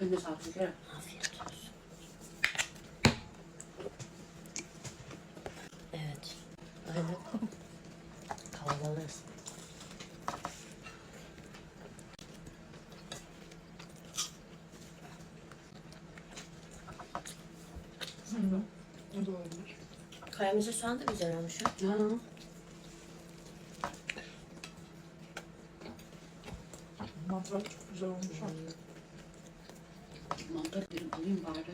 Ben de sağlık şekerim. Afiyet olsun. Evet. Aynen. Kalabalığız. Karamelize soğan da güzel olmuş ha. Ha. Mantar çok güzel olmuş. ha. Alayım bari.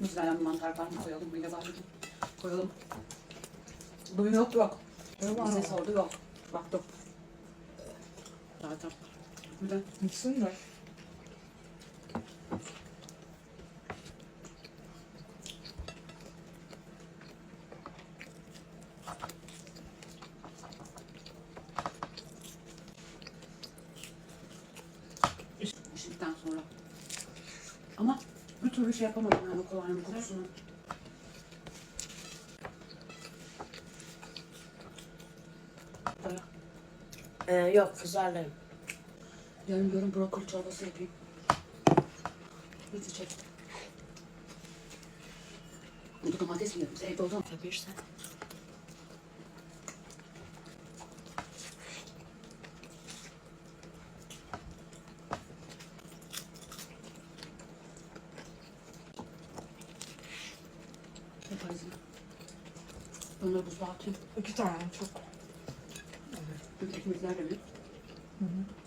Bir mantar var mı koyalım mı? bari. Koyalım. Bugün yok yok. Bize sordu yok. Baktım. Zaten. Güzel. Gitsin de. İşlikten sonra. Ama bir türlü şey yapamadım yani o kolonyanın kokusunu. Ee, yok kızarlarım. Yarın diyorum brokoli çorbası yapayım. Bitecek. Burada domates mi? Evde oldu mu? Yapabilirsen. Yaparız yine. Onları buzluğa atayım. İki tane çok. Çünkü ekmekler de bir. Hı hı.